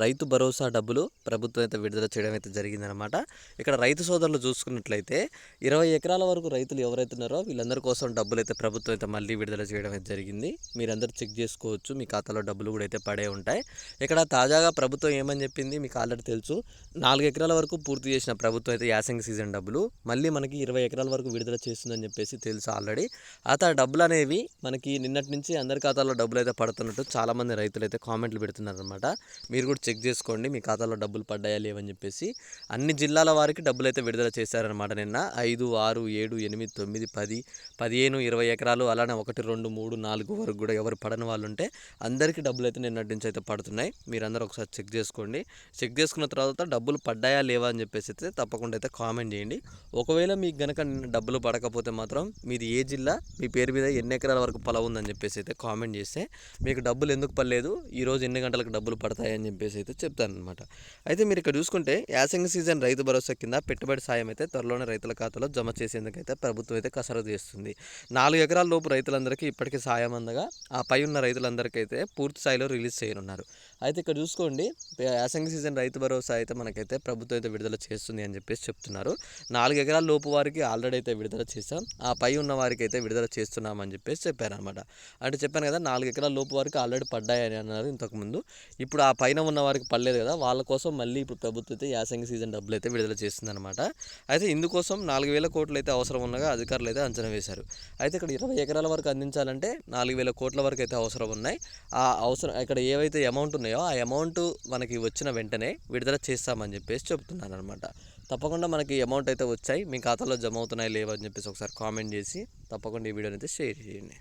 రైతు భరోసా డబ్బులు ప్రభుత్వం అయితే విడుదల చేయడం అయితే జరిగిందనమాట ఇక్కడ రైతు సోదరులు చూసుకున్నట్లయితే ఇరవై ఎకరాల వరకు రైతులు ఎవరైతే ఉన్నారో వీళ్ళందరి కోసం డబ్బులు అయితే ప్రభుత్వం అయితే మళ్ళీ విడుదల చేయడం అయితే జరిగింది. మీరందరూ చెక్ చేసుకోవచ్చు మీ ఖాతాలో డబ్బులు కూడా అయితే పడే ఉంటాయి. ఇక్కడ తాజాగా ప్రభుత్వం ఏమని చెప్పింది మీకు ఆల్రెడీ తెలుసు. నాలుగు ఎకరాల వరకు పూర్తి చేసిన ప్రభుత్వం అయితే యాసంగి సీజన్ డబ్బులు మళ్ళీ మనకి ఇరవై ఎకరాల వరకు విడుదల చేస్తుందని చెప్పేసి తెలుసు ఆల్రెడీ. ఆ డబ్బులు అనేవి మనకి నిన్నటి నుంచి అందరి ఖాతాలో డబ్బులు అయితే పడుతున్నట్టు చాలామంది రైతులు అయితే కామెంట్లు పెడుతున్నారు అనమాట మీరు కూడా చెక్ చేసుకోండి మీ ఖాతాలో డబ్బులు పడ్డాయా లేవని చెప్పేసి. అన్ని జిల్లాల వారికి డబ్బులు అయితే విడుదల చేశారనమాట నిన్న. ఐదు ఆరు ఏడు ఎనిమిది తొమ్మిది పది పదిహేను ఇరవై ఎకరాలు అలానే ఒకటి రెండు మూడు నాలుగు వరకు కూడా ఎవరు పడని వాళ్ళు ఉంటే అందరికీ డబ్బులు అయితే నిన్నటి నుంచి అయితే పడుతున్నాయి. మీరందరూ ఒకసారి చెక్ చేసుకోండి. చెక్ చేసుకున్న తర్వాత డబ్బులు పడ్డాయా లేవా అని చెప్పేసి అయితే తప్పకుండా అయితే కామెంట్ చేయండి. ఒకవేళ మీకు గనక డబ్బులు పడకపోతే మాత్రం మీది ఏ జిల్లా మీ పేరు మీద ఎన్ని ఎకరాల వరకు పొలం ఉందని చెప్పేసి అయితే కామెంట్ చేస్తే మీకు డబ్బులు ఎందుకు పడలేదు ఈరోజు ఎన్ని గంటలకు డబ్బులు పడతాయని చెప్పేసి అయితే చెప్తాను అనమాట అయితే మీరు ఇక్కడ చూసుకుంటే యాసంగి సీజన్ రైతు భరోసా కింద పెట్టుబడి సాయం అయితే త్వరలోనే రైతుల ఖాతాలో జమ చేసేందుకైతే ప్రభుత్వం అయితే కసరత్తు చేస్తుంది. నాలుగు ఎకరాల లోపు రైతులందరికీ ఇప్పటికీ సాయం అందగా ఆ పై ఉన్న రైతులందరికీ అయితే పూర్తి స్థాయిలో రిలీజ్ చేయనున్నారు. అయితే ఇక్కడ చూసుకోండి యాసంగి సీజన్ రైతు భరోసా అయితే మనకైతే ప్రభుత్వం అయితే విడుదల చేస్తుంది అని చెప్పేసి చెప్తున్నారు. నాలుగు ఎకరాల లోపు వారికి ఆల్రెడీ అయితే విడుదల చేస్తాం ఆ పై ఉన్న వారికి అయితే విడుదల చేస్తున్నామని చెప్పేసి చెప్పారనమాట అంటే చెప్పాను కదా నాలుగు ఎకరాల లోపు వారికి ఆల్రెడీ పడ్డాయని అన్నారు ఇంతకుముందు. ఇప్పుడు ఆ పైన ఉన్న వారికి పడలేదు కదా వాళ్ళ కోసం మళ్ళీ ఇప్పుడు ప్రభుత్వం అయితే యాసంగి సీజన్ డబ్బులు అయితే విడుదల చేస్తుందన్నమాట. అయితే ఇందుకోసం నాలుగు వేల కోట్లు అయితే అవసరం ఉన్నగా అధికారులు అయితే అంచనా వేశారు. అయితే ఇక్కడ ఇరవై ఎకరాల వరకు అందించాలంటే నాలుగు వేల కోట్ల వరకు అయితే అవసరం ఉన్నాయి. ఆ అవసరం ఇక్కడ ఏవైతే అమౌంట్ ఉన్నాయో ఆ అమౌంట్ మనకి వచ్చిన వెంటనే విడుదల చేస్తామని చెప్పేసి చెప్తున్నాను అనమాట తప్పకుండా మనకి అమౌంట్ అయితే వచ్చాయి. మీ ఖాతాలో జమ అవుతున్నాయి లేవని చెప్పేసి ఒకసారి కామెంట్ చేసి తప్పకుండా ఈ వీడియోని అయితే షేర్ చేయండి.